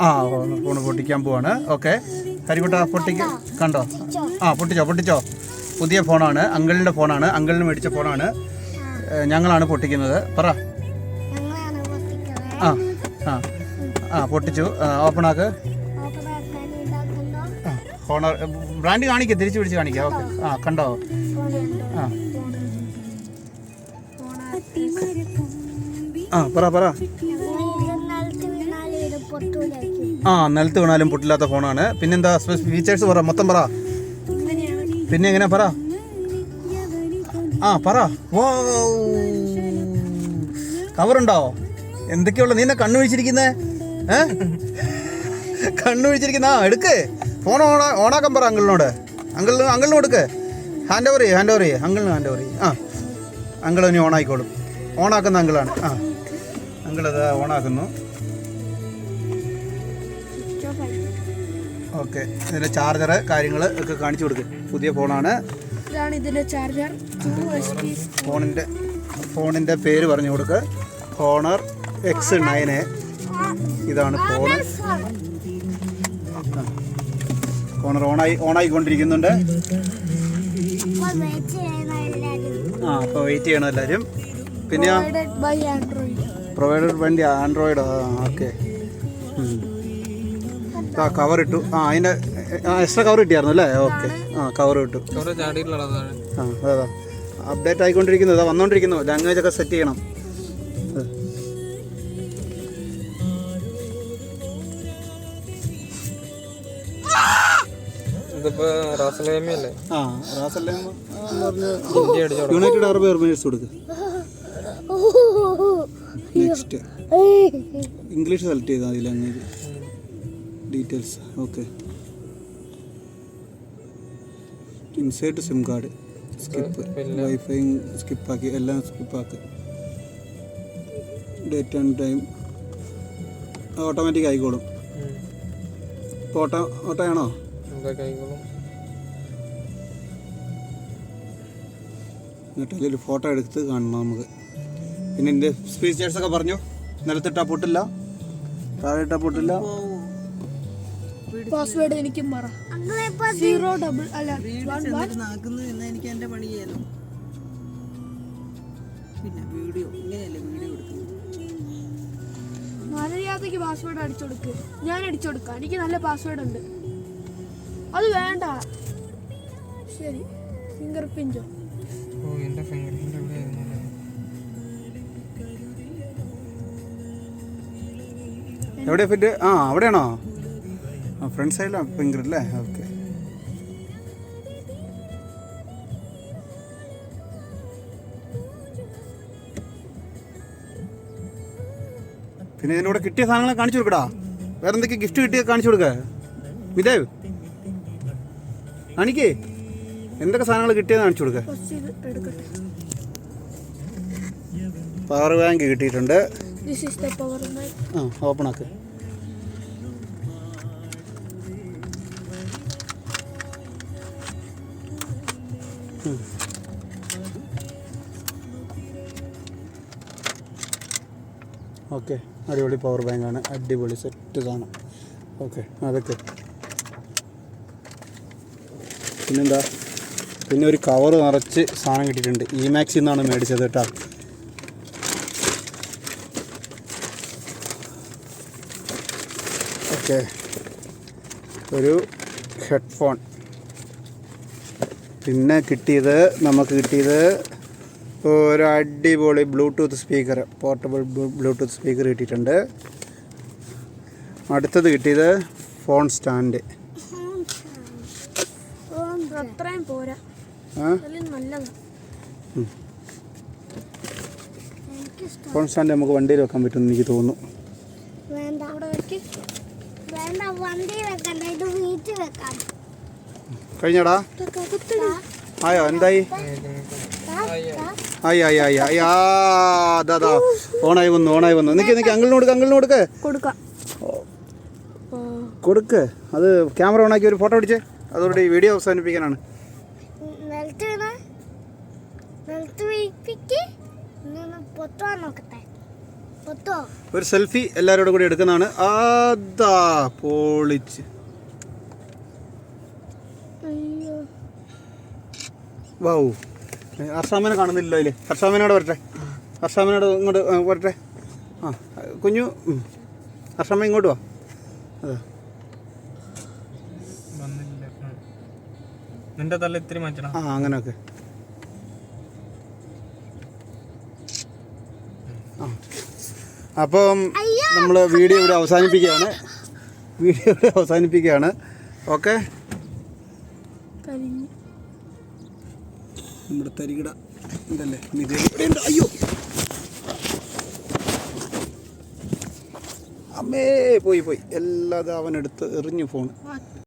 ആ ഫോണ് പൊട്ടിക്കാൻ പോവാണ്. ഓക്കെ. കരിക്കുട്ട പൊട്ടിക്ക കണ്ടോ? ആ പൊട്ടിച്ചോ പൊട്ടിച്ചോ. പുതിയ ഫോണാണ്. അങ്കിളിന്റെ ഫോണാണ്. അങ്കിളിന് മേടിച്ച ഫോണാണ്. ഞങ്ങളാണ് പൊട്ടിക്കുന്നത്. പറ. ആ ആ ആ പൊട്ടിച്ചു. ഓപ്പൺ ഹോണർ ബ്രാൻഡ് കാണിക്കുക തിരിച്ചു പിടിച്ച് കാണിക്കുക ഓക്കെ. ആ കണ്ടോ? ആ. ആ പറ പറ. ആ നിലത്ത് വീണാലും പൊട്ടില്ലാത്ത ഫോണാണ്. പിന്നെന്താ ഫീച്ചേഴ്സ് പറ മൊത്തം പറ. പിന്നെ എങ്ങനെയാ പറ? ആ പറ. കവറുണ്ടോ? എന്തൊക്കെയുള്ള? നീ എന്നെ കണ്ണു വിഴിച്ചിരിക്കുന്നേ ഏ? കണ്ണു വിഴിച്ചിരിക്കുന്ന ആ എടുക്ക്. ഫോൺ ഓൺ ഓണാക്കാൻ പറ അങ്കിളിനോട്. അങ്കിളിന് അങ്കിളിന് കൊടുക്ക്. ഹാൻഡ് ഓവർ ചെയ്യ് ഹാൻഡ് ഓവർ ചെയ്യ്. അങ്കിളിന് ഹാൻഡ് ഓവർ ചെയ്യ്. ആ. അങ്കിൾ ഇനി ഓണായിക്കോളും ഓണാക്കുന്ന അങ്കിളാണ്. ആ. അങ്കിളത് ഓണാക്കുന്നു. ഓക്കെ. ഇതിന്റെ ചാർജർ കാര്യങ്ങൾ ഒക്കെ കാണിച്ചു കൊടുക്ക്. പുതിയ ഫോണാണ്. ഇതാണ് ചാർജർ ഫോണിന്റെ ഫോണിന്റെ പേര് പറഞ്ഞു കൊടുക്ക്. ഹോണർ എക്സ് നയൻ എ ഇതാണ് ഫോൺ ഹോണർ ഓണായി ഓണായിക്കൊണ്ടിരിക്കുന്നുണ്ട്. ചെയ്യുന്ന ആ അപ്പോൾ വെയിറ്റ് ചെയ്യണം എല്ലാവരും പിന്നെ പ്രൊവൈഡർ വണ്ടി ആൻഡ്രോയിഡ് ഓക്കെ ആ കവർ ഇട്ടു. ആ അതിന്റെ എക്സ്ട്രാ കവർ കിട്ടിയായിരുന്നു അല്ലേ? ഓക്കെ ആ കവർ ഇട്ടു. ആ അതെ അതെ. അപ്ഡേറ്റ് ആയിക്കൊണ്ടിരിക്കുന്നു. ഇതാ വന്നുകൊണ്ടിരിക്കുന്നു ലാംഗ്വേജ് ഒക്കെ സെറ്റ് ചെയ്യണം. ഇതിപ്പോ റാസലേമയല്ലേ? ആ എന്ന് പറഞ്ഞ യുണൈറ്റഡ് അറബ് എമിറേറ്റ്സ് കൊടുക്ക്. നെക്സ്റ്റ് ഇംഗ്ലീഷ് സെലക്ട് ചെയ്താൽ മതി language details okay insert SIM card skip wifi സ്കിപ്പാക്കി എല്ലാം സ്കിപ്പാക്കി ഡേറ്റ് ആൻഡ് ടൈം ഓട്ടോമാറ്റിക് ആയിക്കോളും. ഇപ്പോൾ ഓട്ടോ ഓട്ടോ ആണോ കൈകളും. എന്നിട്ട് അതിലൊരു ഫോട്ടോ എടുത്ത് കാണണം നമുക്ക്. പിന്നെ എന്റെ സ്പീച്ചേഴ്സൊക്കെ ഒക്കെ പറഞ്ഞു. നിലത്തിട്ടാ പൊട്ടില്ല. താഴെ ഇട്ടാ പൊട്ടില്ല. പാസ്വേഡ് എനിക്ക് പറ. സീറോ ഡബിൾ അല്ല എനിക്ക് എന്റെ പണി ചെയ്യാലോ? പിന്നെ വീഡിയോ ഇങ്ങനെയല്ലേ വീഡിയോ എടുക്കുന്നത്? മര്യാദയ്ക്ക് പാസ്വേഡ് അടിച്ചെടുക്ക്. ഞാൻ അടിച്ചു കൊടുക്കാം എനിക്ക് നല്ല പാസ്വേഡ് ഉണ്ട്. അത് വേണ്ട. ശരി. ഫിംഗർ പ്രിന്റോ ഓ? എന്റെ ഫിംഗർ പ്രിന്റ് എവിടെയായിരുന്നു? എവിടെ ഫിറ്റ് ആ അവിടെയാണോ? ആ ഫ്രണ്ട് സൈഡിലാണ് ഫിംഗർ അല്ലേ ഓക്കെ പിന്നെ ഇതിനൂടെ കിട്ടിയ സാധനങ്ങളെ കാണിച്ചു കൊടുക്കടാ. വേറെ ഗിഫ്റ്റ് കിട്ടിയ കാണിച്ചു കൊടുക്ക. വിദേവ് കാണിക്കേ എന്തൊക്കെ സാധനങ്ങൾ കിട്ടിയെന്ന് കാണിച്ചു കൊടുക്ക. പവർ ബാങ്ക് കിട്ടിയിട്ടുണ്ട്. ആ ഓപ്പൺ ആക്ക്. ഓക്കെ അടിപൊളി പവർ ബാങ്കാണ് അടിപൊളി സെറ്റ് സാധനം. ഓക്കെ അതൊക്കെ. പിന്നെന്താ? പിന്നെ ഒരു കവർ നിറച്ച് സാധനം കിട്ടിയിട്ടുണ്ട്. ഇ മാക്സിൽ നിന്നാണ് മേടിച്ചത് കേട്ടോ. ഓക്കെ. ഒരു ഹെഡ്ഫോൺ. പിന്നെ കിട്ടിയത് നമുക്ക് കിട്ടിയത് ഒരു അടിപൊളി Bluetooth speaker portable Bluetooth speaker കിട്ടിയിട്ടുണ്ട്. അടുത്തത് കിട്ടിയത് ഫോൺ സ്റ്റാൻഡ് അത്രയും പോരാ. സ്റ്റാൻഡ് നമുക്ക് വണ്ടിയിൽ വെക്കാൻ പറ്റുമെന്ന് എനിക്ക് തോന്നുന്നു. വേണ്ട. അവിടെ വെക്ക്. വേണ്ട വണ്ടി വെക്കണ്ട. ഇത് വീട്ടിൽ വെക്കാം. കഴിഞ്ഞടാ. ആയോ? എന്തായി? ആയി ആയി ആയി ആയി. ആ അതാ അതാ. ഓണായി വന്നു ഓണായി വന്നു. നിൽക്ക് നിൽക്ക് അങ്കിളിന് കൊടുക്ക് അങ്കിളിന് കൊടുക്ക്. കൊടുക്കാം. കൊടുക്ക്. അത് ക്യാമറ ഓണാക്കി ഒരു ഫോട്ടോ പിടിച്ചേ. അതോടെ ഈ വീഡിയോ അവസാനിപ്പിക്കാനാണ്. ഒരു സെൽഫി എല്ലാവരോടും കൂടി എടുക്കുന്നതാണ്. അതാ പൊളിച്ച്. വൗ. ഹർഷാമനെ കാണുന്നില്ല അതിൽ ഹർഷാമനോട് വരട്ടെ. ഹർഷാമനോട് ഇങ്ങോട്ട് വരട്ടെ. ആ കുഞ്ഞു അർഷാമ ഹർഷാമ്മ ഇങ്ങോട്ട് വാ. അതെ. നിന്റെ തല ഇത്തിരി മാറ്റണം. ആ അങ്ങനെയൊക്കെ. അപ്പം നമ്മൾ വീഡിയോ ഇവിടെ അവസാനിപ്പിക്കുകയാണ്. വീഡിയോ ഇവിടെ അവസാനിപ്പിക്കുകയാണ്. ഓക്കെ? കരിഞ്ഞു. നമ്മുടെ തരികിട ഇതല്ലേ? അയ്യോ! അമ്മേ പോയി പോയി. എല്ലാതും അവൻ എടുത്ത് എറിഞ്ഞു ഫോൺ.